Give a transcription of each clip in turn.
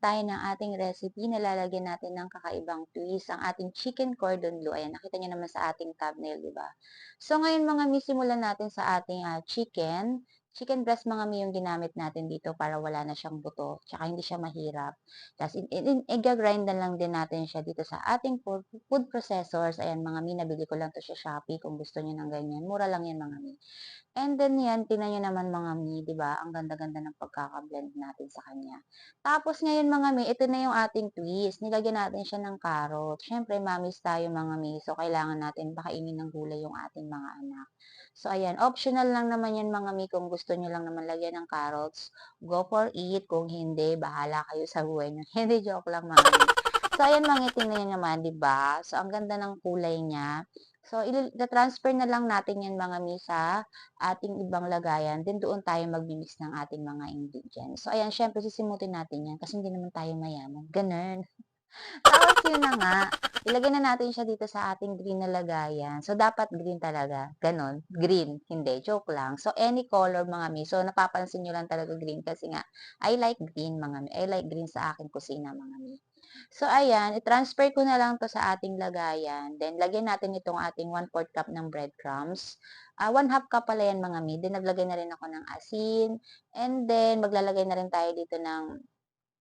tayo ng ating recipe na lalagyan natin ng kakaibang twist, ang ating chicken cordon bleu. Ayan, nakita nyo naman sa ating thumbnail, di ba? So ngayon mga mi, simulan natin sa ating ah, chicken. Chicken breast mga mi yung ginamit natin dito para wala na siyang buto, tsaka hindi siya mahirap. Tapos in, in, in, i-grind na lang din natin siya dito sa ating food, food processors. Ayan mga mi, nabili ko lang to sa Shopee kung gusto niyo ng ganyan. Mura lang yan mga mi. And then yan, tingnan niyo naman mga mi, 'di ba? Ang ganda-ganda ng pagkaka-blend natin sa kanya. Tapos ngayon mga mi, ito na yung ating twist. Nilagyan natin siya ng carrot. Siyempre, mamis tayo mga mi, so kailangan natin pakainin ng gulay yung ating mga anak. So ayan, optional lang naman yan mga mi kung gusto niyo lang naman lagyan ng carrots. Go for it. Kung hindi, bahala kayo sa buhay niyo. Hindi joke lang mga mi. So ayan mga tingnan niyo naman, 'di ba? So ang ganda ng kulay niya. So, i-transfer na lang natin yan mga mi sa ating ibang lagayan. Then, doon tayo magmimix ng ating mga ingredients. So, ayan, syempre, sisimutin natin yan kasi hindi naman tayo mayaman. Ganun. Tapos, yun na nga. Ilagay na natin siya dito sa ating green na lagayan. So, dapat green talaga. Ganon. Green. Hindi. Joke lang. So, any color mga mi. So, napapansin nyo lang talaga green kasi nga, I like green mga mi. I like green sa aking kusina mga mi. So, ayan, i-transfer ko na lang to sa ating lagayan. Then, lagyan natin itong ating 1/4 cup ng breadcrumbs. Uh, 1/2 cup pala yan mga mi. Then, naglagay na rin ako ng asin. And then, maglalagay na rin tayo dito ng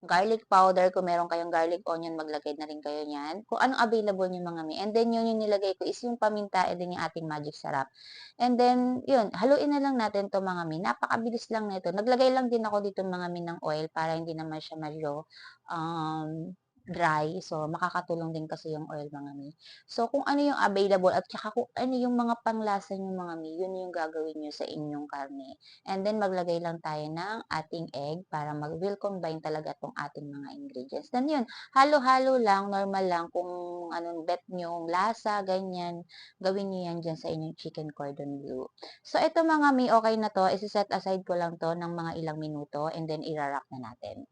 garlic powder. Kung meron kayong garlic onion, maglagay na rin kayo niyan. Kung anong available nyo mga mi. And then, yun yung nilagay ko is yung paminta and then yung ating magic sarap. And then, yun, haluin na lang natin to mga mi. Napakabilis lang nito. Naglagay lang din ako dito mga mi ng oil para hindi naman siya medyo um, dry. So, makakatulong din kasi yung oil mga mi. So, kung ano yung available at saka kung ano yung mga panglasa nyo mga mi, yun yung gagawin nyo sa inyong karne. And then, maglagay lang tayo ng ating egg para mag-will combine talaga tong ating mga ingredients. Then yun, halo-halo lang, normal lang kung anong bet nyo, lasa, ganyan, gawin nyo yan dyan sa inyong chicken cordon bleu. So, ito mga mi, okay na to. Isi-set aside ko lang to ng mga ilang minuto and then irarak na natin.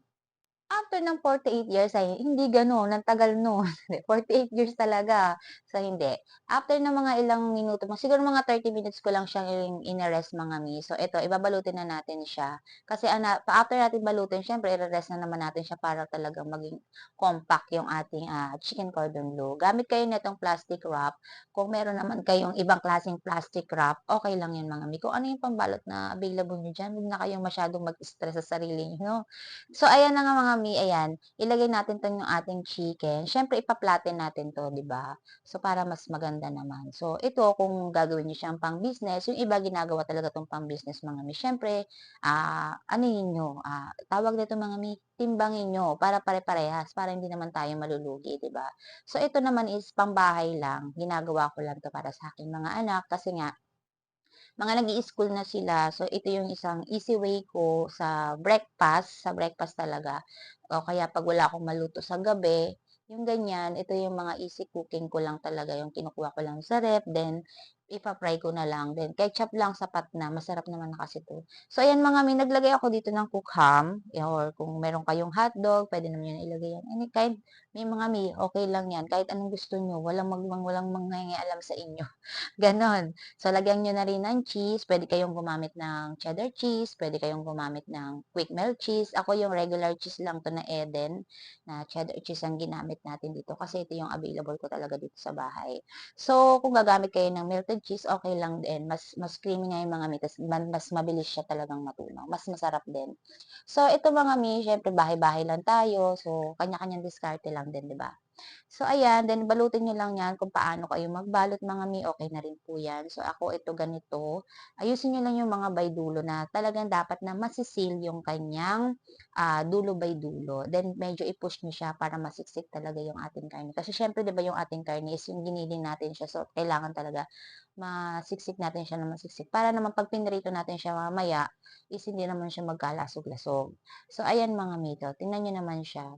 After ng 48 years ay hindi gano'n, ang tagal no'n. 48 years talaga. So, hindi. After ng mga ilang minuto, siguro mga 30 minutes ko lang siyang in-rest mga mi. So, ito, ibabalutin na natin siya. Kasi ana, after natin balutin, syempre, i-rest na naman natin siya para talagang maging compact yung ating uh, chicken cordon bleu. Gamit kayo nitong plastic wrap. Kung meron naman kayong ibang klaseng plastic wrap, okay lang yan mga mi. Kung ano yung pambalot na available nyo dyan, huwag na kayong masyadong mag-stress sa sarili nyo. So, ayan na nga mga mi, ayan, ilagay natin 'tong yung ating chicken. Siyempre ipa-flatten natin 'to, 'di ba? So, para mas maganda naman. So, ito kung gagawin niyo siyang pang-business, yung iba ginagawa talaga 'tong pang-business mga mi. Siyempre, ah, ano niyo, ah, tawag dito mga mi, timbangin niyo para pare-parehas, para hindi naman tayo malulugi, 'di ba? So, ito naman is pambahay lang. Ginagawa ko lang 'to para sa aking mga anak kasi nga mga nag school na sila. So, ito yung isang easy way ko sa breakfast, sa breakfast talaga. O kaya pag wala akong maluto sa gabi, yung ganyan, ito yung mga easy cooking ko lang talaga, yung kinukuha ko lang sa rep, then ipa-fry ko na lang. Then, ketchup lang sapat na. Masarap naman na kasi to. So, ayan mga mi, naglagay ako dito ng cook ham. Or kung meron kayong hotdog, pwede naman yun ilagay yan. Any kind, may mga mi, okay lang yan. Kahit anong gusto nyo. Walang mag walang mangingialam sa inyo. Ganon. So, lagyan nyo na rin ng cheese. Pwede kayong gumamit ng cheddar cheese. Pwede kayong gumamit ng quick melt cheese. Ako yung regular cheese lang to na Eden. Na cheddar cheese ang ginamit natin dito. Kasi ito yung available ko talaga dito sa bahay. So, kung gagamit kayo ng melted melted cheese, okay lang din. Mas, mas creamy nga yung mga meat. Mas mabilis siya talagang matunaw. Mas masarap din. So, ito mga mi, syempre bahay-bahay lang tayo. So, kanya-kanyang diskarte lang din, di ba? So, ayan. Then, balutin nyo lang yan kung paano kayo magbalot mga mi. Okay na rin po yan. So, ako ito ganito. Ayusin nyo lang yung mga by dulo na talagang dapat na masisil yung kanyang uh, dulo by dulo. Then, medyo i-push nyo siya para masiksik talaga yung ating karne. Kasi, syempre, di ba yung ating karne is yung giniling natin siya. So, kailangan talaga masiksik natin siya na masiksik. Para naman pag pinrito natin siya mamaya, is hindi naman siya magkalasog-lasog. So, ayan mga mito. Tingnan nyo naman siya.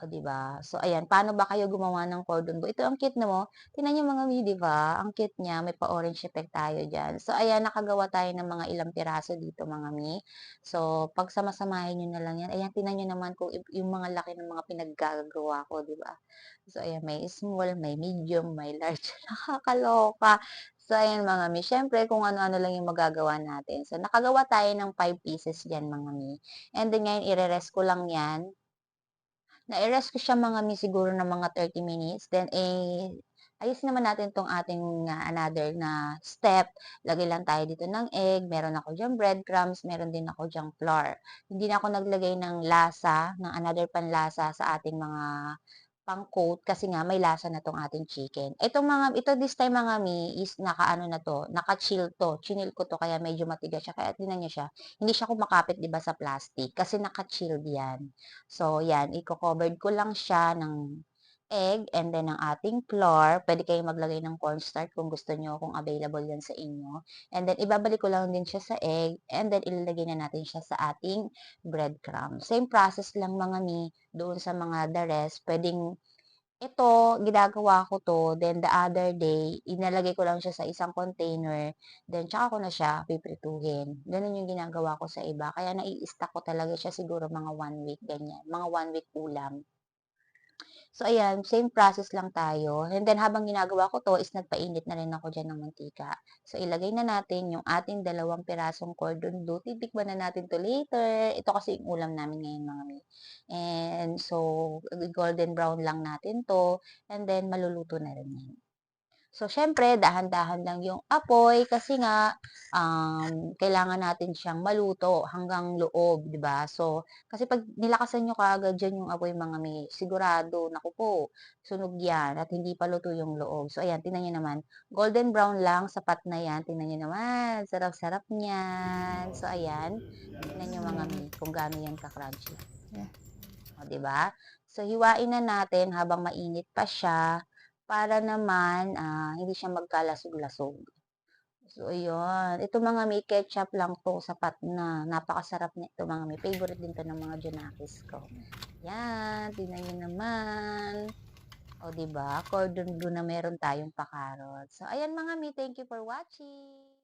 Oh, 'di ba? So, ayan, paano ba kayo gumawa ng cordon bleu? Ito ang cute 'no? Tingnan niyo mga mi, 'di ba? Ang cute niya, may pa-orange effect tayo diyan. So, ayan, nakagawa tayo ng mga ilang piraso dito mga mi. So, pagsama-samahin niyo na lang 'yan. Ayan, tingnan niyo naman kung yung mga laki ng mga pinaggagawa ko, 'di ba? So, ayan, may small, may medium, may large. Nakakaloka. So, ayan mga mi, siyempre kung ano-ano lang yung magagawa natin. So, nakagawa tayo ng 5 pieces diyan mga mi. And then ngayon ire-rest ko lang 'yan. Nai-rest ko siya mga mi siguro ng mga 30 minutes then, eh, ayusin naman natin 'tong ating, ah, another na step. Lagay lang tayo dito ng egg, meron ako diyang breadcrumbs, meron din ako diyang flour. Hindi na ako naglagay ng lasa, ng another panlasa sa ating mga pang-coat kasi nga may lasa na 'tong ating chicken. Itong mga ito this time mga mi is naka-ano na 'to, naka-chill 'to, chinil ko 'to kaya medyo matigas siya kaya tingnan niyo siya, hindi siya kumakapit 'di ba sa plastic kasi naka-chilled 'yan. So 'yan, iko-covered ko lang siya ng egg and then ng ating flour. Puwede kayong maglagay ng cornstarch kung gusto niyo, kung available 'yan sa inyo. And then ibabalik ko lang din siya sa egg and then ilalagay na natin siya sa ating breadcrumbs. Same process lang mga mi, doon sa mga the rest puwedeng ito ginagawa ko 'to, then the other day inalagay ko lang siya sa isang container, then tsaka ko na siya piprituhin. Gano'n yung ginagawa ko sa iba kaya nai-stock ko talaga siya siguro mga one week ganyan, mga one week ulam. So ayan, same process lang tayo and then habang ginagawa ko 'to is nagpainit na rin ako diyan ng mantika. So ilagay na natin yung ating dalawang pirasong cordon bleu, titikman na natin 'to later. Ito kasi yung ulam namin ngayon mga mi. And so, i-golden brown lang natin 'to and then maluluto na rin 'yan. So, siyempre dahan-dahan lang yung apoy kasi nga, um, kailangan natin siyang maluto hanggang loob, 'di ba? So, kasi 'pag nilakasan niyo kaagad diyan yung apoy mga mi, sigurado, naku po, sunog 'yan at hindi pa luto yung loob. So, ayan tingnan niyo naman, golden brown lang, sapat na 'yan. Tingnan niyo naman, sarap-sarap niyan. So, ayan, tingnan niyo mga mi kung gaano 'yan ka-crunchy. Oh, 'di ba? So, hiwain na natin habang mainit pa siya para naman, ah, hindi siya magkalasog-lasog. So, ayun. Ito mga may ketchup lang 'to, sapat na. Napakasarap nito mga mi, favorite din 'to ng mga Junakis ko. 'Yan, tingnan niyo naman. Oh, 'di ba? Cordon bleu na meron tayong pa-carrot. So, ayan mga mi, thank you for watching.